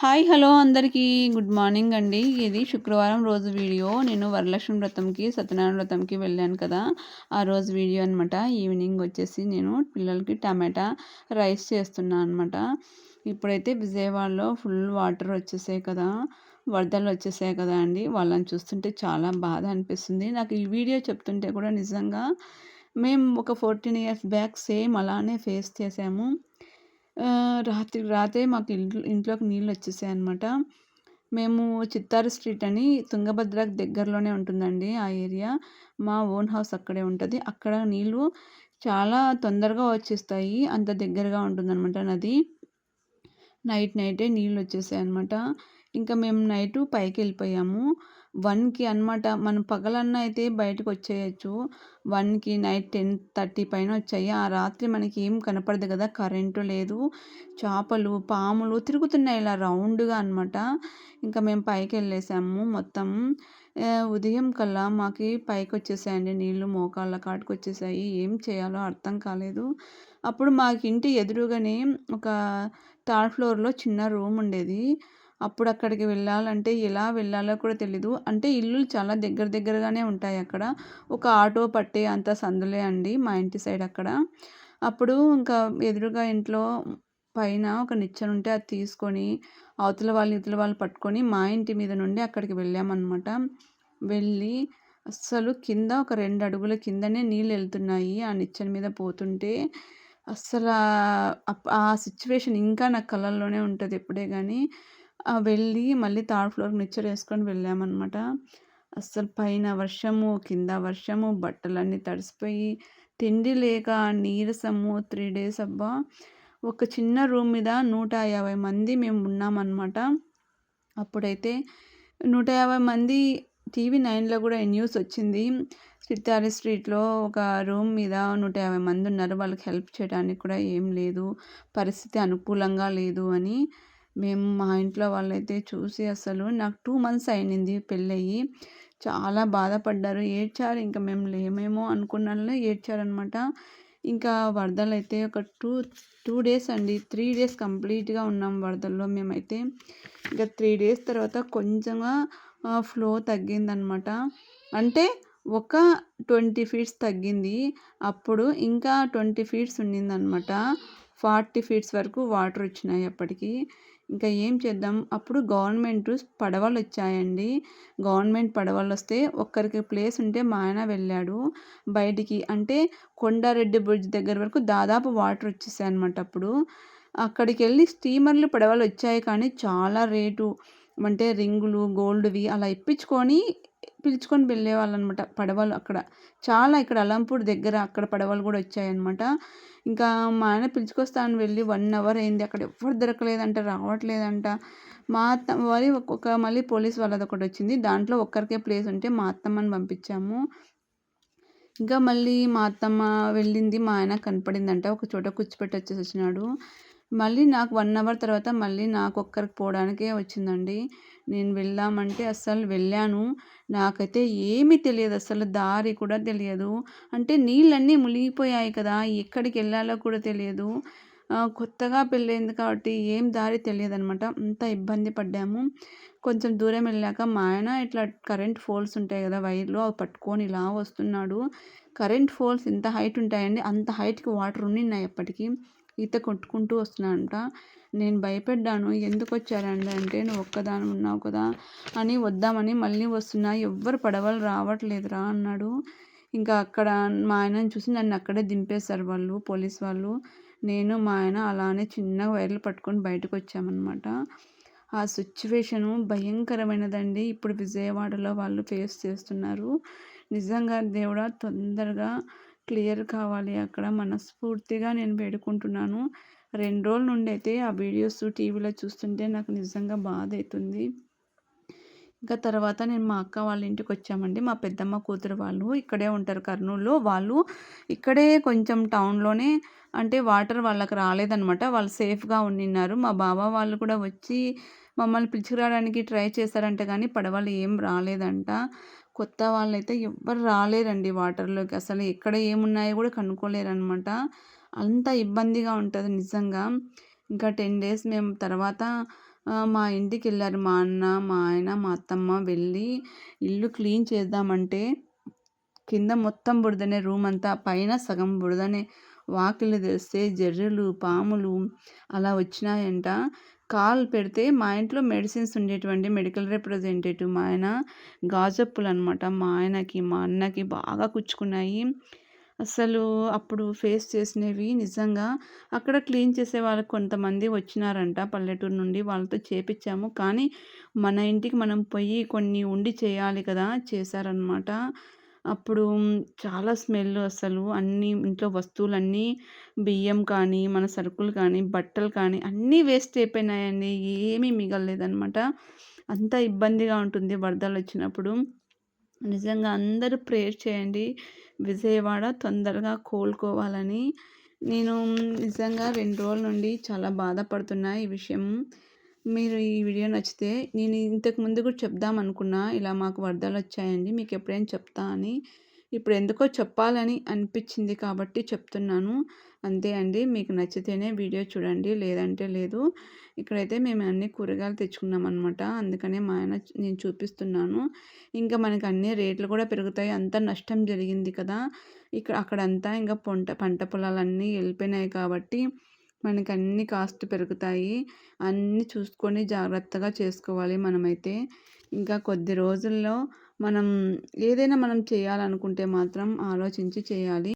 Hi hello అందరికీ. Good morning అండి. ఇది శుక్రవారం రోజు వీడియో. నేను వరలక్ష్మి వ్రతంకి సత్యనారాయణ వ్రతంకి వెళ్ళాను కదా. ఆ రోజు వీడియో అనమాట ఈవినింగ్ వచ్చేసి నేను పిల్లలకి టమాటా రైస్ చేస్తున్నాను అనమాట ఇప్పుడైతే విజయవాడలో ఫుల్ వాటర్ వచ్చేసాయి కదా. వరదలు వచ్చేసాయి కదా అండి. వాళ్ళని చూస్తుంటే చాలా బాధ అనిపిస్తుంది. నాకు ఈ వీడియో చెప్తుంటే కూడా నిజంగా మేము ఒక ఫోర్టీన్ ఇయర్స్ బ్యాక్ సేమ్ అలానే ఫేస్ చేసాము. రాత్రి రాత్రి మాకు ఇంట్లో ఇంట్లోకి నీళ్ళు వచ్చేసాయి అనమాట మేము చిత్తారు స్ట్రీట్ అని తుంగభద్రకు దగ్గరలోనే ఉంటుందండి ఆ ఏరియా. మా ఓన్ హౌస్ అక్కడే ఉంటుంది. అక్కడ నీళ్ళు చాలా తొందరగా వచ్చేస్తాయి. అంత దగ్గరగా ఉంటుందన్నమాట నది. నైట్ నైటే నీళ్ళు వచ్చేసాయి అనమాట ఇంకా మేము నైటు పైకి వెళ్ళిపోయాము. వన్కి అనమాట మనం పగలన్నా అయితే బయటకు వచ్చేయచ్చు వన్కి నైట్ టెన్ థర్టీ పైన వచ్చాయి. ఆ రాత్రి మనకి ఏం కనపడదు కదా కరెంటు లేదు చేపలు పాములు తిరుగుతున్నాయి ఇలా రౌండ్గా అనమాట ఇంకా మేము పైకి వెళ్ళేసాము మొత్తం ఉదయం కల్లా మాకు పైకి వచ్చేసాయండి నీళ్ళు మోకాళ్ళ కాటుకు వచ్చేసాయి ఏం చేయాలో అర్థం కాలేదు. అప్పుడు మాకు ఇంటి ఎదురుగానే ఒక థర్డ్ ఫ్లోర్లో చిన్న రూమ్ ఉండేది అప్పుడు అక్కడికి వెళ్ళాలంటే ఎలా వెళ్ళాలో కూడా తెలీదు. అంటే ఇల్లులు చాలా దగ్గర దగ్గరగానే ఉంటాయి అక్కడ. ఒక ఆటో పట్టే అంత సందులే అండి మా ఇంటి సైడ్ అక్కడ. అప్పుడు ఇంకా ఎదురుగా ఇంట్లో పైన ఒక నిచ్చెన ఉంటే అది తీసుకొని అవతల వాళ్ళు ఇతల వాళ్ళు పట్టుకొని మా ఇంటి మీద నుండి అక్కడికి వెళ్ళామన్నమాట. వెళ్ళి అస్సలు కింద ఒక రెండు అడుగుల కిందనే నీళ్ళు వెళ్తున్నాయి ఆ నిచ్చెన మీద పోతుంటే. అస్సలు ఆ సిచ్యువేషన్ ఇంకా నా కళ్ళల్లోనే ఉంటుంది ఎప్పుడే కానీ వెళ్ళి మళ్ళీ థర్డ్ ఫ్లోర్ మిక్చర్ వేసుకొని వెళ్ళామన్నమాట. అస్సలు పైన వర్షము కింద వర్షము బట్టలన్నీ తడిసిపోయి తిండి లేక నీరసము త్రీ డేస్ అబ్బా! ఒక చిన్న రూమ్ మీద నూట యాభై మంది మేము ఉన్నామన్నమాట. అప్పుడైతే నూట యాభై మంది టీవీ నైన్లో కూడా న్యూస్ వచ్చింది. చిత్తారి స్ట్రీట్లో ఒక రూమ్ మీద నూట యాభై మంది ఉన్నారు. వాళ్ళకి హెల్ప్ చేయడానికి కూడా ఏం లేదు. పరిస్థితి అనుకూలంగా లేదు అని మేము మా ఇంట్లో వాళ్ళైతే చూసి అసలు నాకు టూ మంత్స్ అయినింది పెళ్ళయ్యి. చాలా బాధపడ్డారు. ఏడ్చారు. ఇంకా మేము లేమేమో అనుకున్న ఏడ్చారనమాట ఇంకా వరదలు అయితే ఒక టూ టూ డేస్ అండి. త్రీ డేస్ కంప్లీట్గా ఉన్నాం వరదల్లో మేమైతే. ఇంకా త్రీ డేస్ తర్వాత కొంచెంగా ఫ్లో తగ్గిందనమాట అంటే ఒక ట్వంటీ ఫీట్స్ తగ్గింది. అప్పుడు ఇంకా ట్వంటీ ఫీట్స్ ఉండిందనమాట ఫార్టీ ఫీట్స్ వరకు వాటర్ వచ్చినాయి అప్పటికి. ఇంకా ఏం చేద్దాం? అప్పుడు గవర్నమెంట్ పడవలు వచ్చాయండి. గవర్నమెంట్ పడవలు వస్తే ఒక్కరికి ప్లేస్ ఉంటే మా ఆయన వెళ్ళాడు. బయటికి అంటే కొండారెడ్డి బ్రిడ్జ్ దగ్గర వరకు దాదాపు వాటర్ వచ్చేసాయి అనమాట అప్పుడు. అక్కడికి వెళ్ళి స్టీమర్లు పడవలు వచ్చాయి కానీ చాలా రేటు. అంటే రింగులు గోల్డ్వి అలా ఇప్పించుకొని పిలుచుకొని వెళ్ళేవాళ్ళు అనమాట పడవలు అక్కడ. చాలా ఇక్కడ అలంపూర్ దగ్గర అక్కడ పడవలు కూడా వచ్చాయన్నమాట ఇంకా మా ఆయన పిలుచుకొస్తాను వెళ్ళి వన్ అవర్ అయింది. అక్కడ ఎవ్వరు దొరకలేదంట రావట్లేదంట. మా అత్త మరి ఒక్కొక్క మళ్ళీ పోలీస్ వాళ్ళది ఒకటి వచ్చింది. దాంట్లో ఒక్కరికే ప్లేస్ ఉంటే మా అత్తమ్మని పంపించాము. ఇంకా మళ్ళీ మా అత్తమ్మ వెళ్ళింది. మా ఆయన కనపడిందంట. ఒక చోట కూర్చిపెట్టి వచ్చేసి వచ్చినాడు. మళ్ళీ నాకు వన్ అవర్ తర్వాత మళ్ళీ నాకు ఒక్కరికి పోవడానికే వచ్చిందండి. నేను వెళ్దామంటే అస్సలు వెళ్ళాను. నాకైతే ఏమీ తెలియదు అసలు దారి కూడా తెలియదు. అంటే నీళ్ళన్నీ మునిగిపోయాయి కదా ఎక్కడికి వెళ్ళాలో కూడా తెలియదు. కొత్తగా పెళ్ళైంది కాబట్టి ఏం దారి తెలియదు అనమాట అంత ఇబ్బంది పడ్డాము. కొంచెం దూరం వెళ్ళాక మా ఆయన ఇట్లా కరెంట్ ఫోల్స్ ఉంటాయి కదా వైర్లు అవి పట్టుకొని ఇలా వస్తున్నాడు. కరెంట్ ఫోల్స్ ఎంత హైట్ ఉంటాయండి. అంత హైట్కి వాటర్ ఉన్నాయి అప్పటికి ఈత కొట్టుకుంటూ వస్తున్నాడంట. నేను భయపడ్డాను. ఎందుకు వచ్చారండి అంటే నువ్వు ఒక్కదాని ఉన్నావు కదా అని వద్దామని మళ్ళీ వస్తున్నా. ఎవ్వరు పడవలు రావట్లేదురా అన్నాడు. ఇంకా అక్కడ మా ఆయనను చూసి నన్ను అక్కడే దింపేశారు వాళ్ళు పోలీస్ వాళ్ళు. నేను మా ఆయన అలానే చిన్న వైర్లు పట్టుకొని బయటకు వచ్చామన్నమాట. ఆ సిచ్యువేషను భయంకరమైనదండి. ఇప్పుడు విజయవాడలో వాళ్ళు ఫేస్ చేస్తున్నారు. నిజంగా దేవుడా తొందరగా క్లియర్ కావాలి అక్కడ మనస్ఫూర్తిగా నేను వేడుకుంటున్నాను. రెండు రోజుల నుండి అయితే ఆ వీడియోస్ టీవీలో చూస్తుంటే నాకు నిజంగా బాధ అవుతుంది. ఇంకా తర్వాత నేను మా అక్క వాళ్ళ ఇంటికి వచ్చామండి. మా పెద్దమ్మ కూతురు వాళ్ళు ఇక్కడే ఉంటారు కర్నూలులో. వాళ్ళు ఇక్కడే కొంచెం టౌన్లోనే అంటే వాటర్ వాళ్ళకి రాలేదనమాట వాళ్ళు సేఫ్గా ఉండిన్నారు. మా బాబా వాళ్ళు కూడా వచ్చి మమ్మల్ని పిలుచుకురావడానికి ట్రై చేశారంట కానీ పడవలు ఏం రాలేదంట. కొత్త వాళ్ళైతే ఎవ్వరు రాలేరండి వాటర్లోకి. అసలు ఎక్కడ ఏమున్నాయో కూడా కనుక్కోలేరనమాట అంత ఇబ్బందిగా ఉంటుంది నిజంగా. ఇంకా టెన్ డేస్ మేము తర్వాత మా ఇంటికి వెళ్ళారు మా అన్న మా ఆయన మా అత్తమ్మ వెళ్ళి ఇల్లు క్లీన్ చేద్దామంటే కింద మొత్తం బురదనే రూమ్ అంతా పైన సగం బురదనే వాకిళ్ళు తెరిస్తే జర్రులు పాములు అలా వచ్చినాయంట. కాల్ పెడితే మా ఇంట్లో మెడిసిన్స్ ఉండేటువంటి మెడికల్ రిప్రజెంటేటివ్ మా ఆయన గాజప్పులు అనమాట మా ఆయనకి మా అన్నకి బాగా కుచ్చుకున్నాయి. అసలు అప్పుడు ఫేస్ చేసినవి నిజంగా అక్కడ క్లీన్ చేసే వాళ్ళు కొంతమంది వచ్చినారంట పల్లెటూరు నుండి. వాళ్ళతో చేపించాము కానీ మన ఇంటికి మనం పోయి కొన్ని ఉండి చేయాలి కదా చేశారనమాట. అప్పుడు చాలా స్మెల్ అసలు. అన్నీ ఇంట్లో వస్తువులన్నీ బియ్యం కానీ మన సరుకులు కానీ బట్టలు కానీ అన్నీ వేస్ట్ అయిపోయినాయండి. ఏమీ మిగలలేదనమాట అంత ఇబ్బందిగా ఉంటుంది వరదలు వచ్చినప్పుడు. నిజంగా అందరూ ప్రేయర్ చేయండి. విజయవాడ తొందరగా కోలుకోవాలని. నేను నిజంగా రెండు రోజుల నుండి చాలా బాధపడుతున్నా ఈ విషయం. మీరు ఈ వీడియో నచ్చితే నేను ఇంతకు ముందు కూడా చెప్దాం అనుకున్నా ఇలా మాకు వరదలు వచ్చాయండి మీకు ఎప్పుడైనా చెప్తా అని. ఇప్పుడు ఎందుకో చెప్పాలని అనిపించింది కాబట్టి చెప్తున్నాను. అంతే అండి మీకు నచ్చితేనే వీడియో చూడండి లేదంటే లేదు. ఇక్కడైతే మేము అన్ని కూరగాయలు తెచ్చుకున్నాం అనమాట అందుకనే మా ఆయన నేను చూపిస్తున్నాను. ఇంకా మనకు అన్ని రేట్లు కూడా పెరుగుతాయి అంతా నష్టం జరిగింది కదా. ఇక్కడ అక్కడంతా ఇంకా పంట పంట పొలాలన్నీ వెళ్ళిపోయినాయి కాబట్టి మనకి అన్ని కాస్ట్ పెరుగుతాయి. అన్నీ చూసుకొని జాగ్రత్తగా చేసుకోవాలి మనమైతే. ఇంకా కొద్ది రోజుల్లో మనం ఏదైనా మనం చేయాలనుకుంటే మాత్రం ఆలోచించి చేయాలి.